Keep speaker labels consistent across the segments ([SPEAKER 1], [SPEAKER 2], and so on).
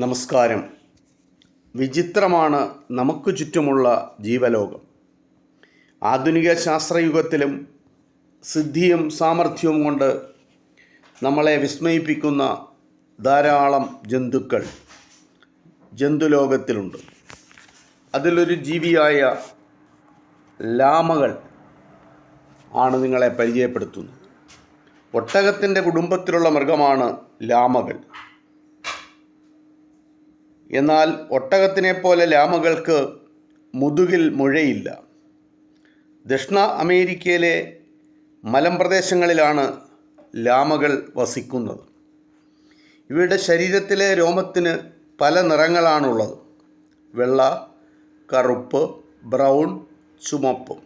[SPEAKER 1] നമസ്കാരം. വിചിത്രമാണ് നമുക്ക് ചുറ്റുമുള്ള ജീവലോകം. ആധുനിക ശാസ്ത്രയുഗത്തിലും സിദ്ധിയും സാമർഥ്യവും കൊണ്ട് നമ്മളെ വിസ്മയിപ്പിക്കുന്ന ധാരാളം ജന്തുക്കൾ ജന്തുലോകത്തിലുണ്ട്. അതിലൊരു ജീവിയായ ലാമകൾ ആണ് നിങ്ങളെ പരിചയപ്പെടുത്തുന്നത്. ഒട്ടകത്തിന്റെ കുടുംബത്തിലുള്ള മൃഗമാണ് ലാമകൾ. എന്നാൽ ഒട്ടകത്തിനെ പോലെ ലാമകൾക്ക് മുതുകിൽ മുഴയില്ല. ദക്ഷിണ അമേരിക്കയിലെ മലമ്പ്രദേശങ്ങളിലാണ് ലാമകൾ വസിക്കുന്നത്. ഇവയുടെ ശരീരത്തിലെ രോമത്തിന് പല നിറങ്ങളാണുള്ളത്. വെള്ള കറുപ്പ് ബ്രൗൺ ചുമപ്പ്.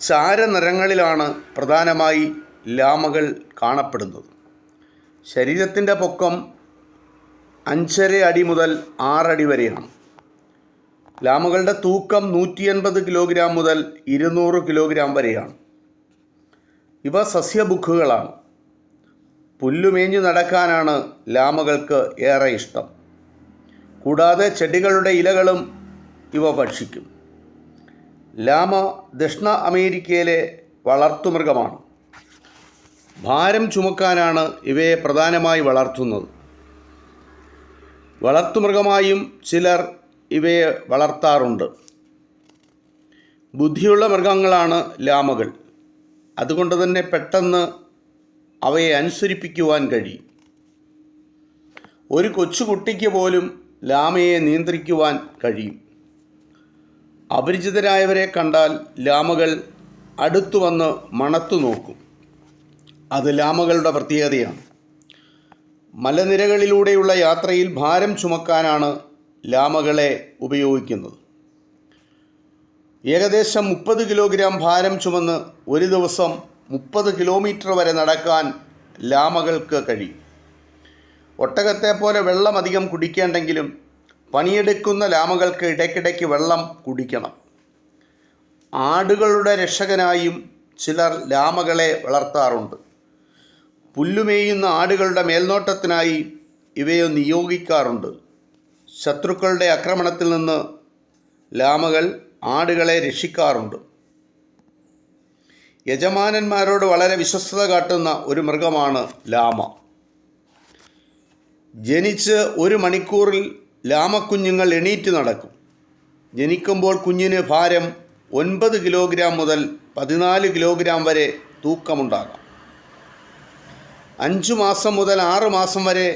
[SPEAKER 1] ചാരനിറങ്ങളിലാണ് പ്രധാനമായി ലാമകൾ കാണപ്പെടുന്നത്. ശരീരത്തിന്റെ പൊക്കം അഞ്ചര അടി മുതൽ ആറടി വരെയാണ്. ലാമകളുടെ തൂക്കം നൂറ്റി എൺപത് കിലോഗ്രാം മുതൽ ഇരുന്നൂറ് കിലോഗ്രാം വരെയാണ്. ഇവ സസ്യബുക്കുകളാണ്. പുല്ലുമേഞ്ഞു നടക്കാനാണ് ലാമകൾക്ക് ഏറെ ഇഷ്ടം. കൂടാതെ ചെടികളുടെ ഇലകളും ഇവ ഭക്ഷിക്കും. ലാമ ദക്ഷിണ അമേരിക്കയിലെ വളർത്തുമൃഗമാണ് ഭാരം ചുമക്കാനാണ് ഇവയെ പ്രധാനമായി വളർത്തുന്നത്. വളർത്തുമൃഗമായും ചിലർ ഇവയെ വളർത്താറുണ്ട്. ബുദ്ധിയുള്ള മൃഗങ്ങളാണ് ലാമകൾ. അതുകൊണ്ട് തന്നെ പെട്ടെന്ന് അവയെ അനുസരിപ്പിക്കുവാൻ കഴിയും. ഒരു കൊച്ചുകുട്ടിക്ക് പോലും ലാമയെ നിയന്ത്രിക്കുവാൻ കഴിയും. അപരിചിതരായവരെ കണ്ടാൽ ലാമകൾ അടുത്തു വന്ന് മണത്തു നോക്കും. അത് ലാമകളുടെ പ്രത്യേകതയാണ്. മലനിരകളിലൂടെയുള്ള യാത്രയിൽ ഭാരം ചുമക്കാനാണ് ലാമകളെ ഉപയോഗിക്കുന്നത്. ഏകദേശം മുപ്പത് കിലോഗ്രാം ഭാരം ചുമന്ന് ഒരു ദിവസം മുപ്പത് കിലോമീറ്റർ വരെ നടക്കാൻ ലാമകൾക്ക് കഴിയും. ഒട്ടകത്തെ പോലെ വെള്ളം അധികം കുടിക്കേണ്ടെങ്കിലും പണിയെടുക്കുന്ന ലാമകൾക്ക് ഇടയ്ക്കിടയ്ക്ക് വെള്ളം കുടിക്കണം. ആടുകളുടെ രക്ഷകനായും ചിലർ ലാമകളെ വളർത്താറുണ്ട്. പുല്ലുമേയുന്ന ആടുകളുടെ മേൽനോട്ടത്തിനായി ഇവയെ നിയോഗിക്കാറുണ്ട്. ശത്രുക്കളുടെ ആക്രമണത്തിൽ നിന്ന് ലാമകൾ ആടുകളെ രക്ഷിക്കാറുണ്ട്. യജമാനന്മാരോട് വളരെ വിശ്വസ്തത കാട്ടുന്ന ഒരു മൃഗമാണ് ലാമ. ജനിച്ച് ഒരു മണിക്കൂറിൽ ലാമക്കുഞ്ഞുങ്ങൾ എണീറ്റ് നടക്കും. ജനിക്കുമ്പോൾ കുഞ്ഞിന് ഭാരം ഒൻപത് കിലോഗ്രാം മുതൽ പതിനാല് കിലോഗ്രാം വരെ തൂക്കമുണ്ടാകാം. അഞ്ചു മാസം മുതൽ ആറ് മാസം വരെ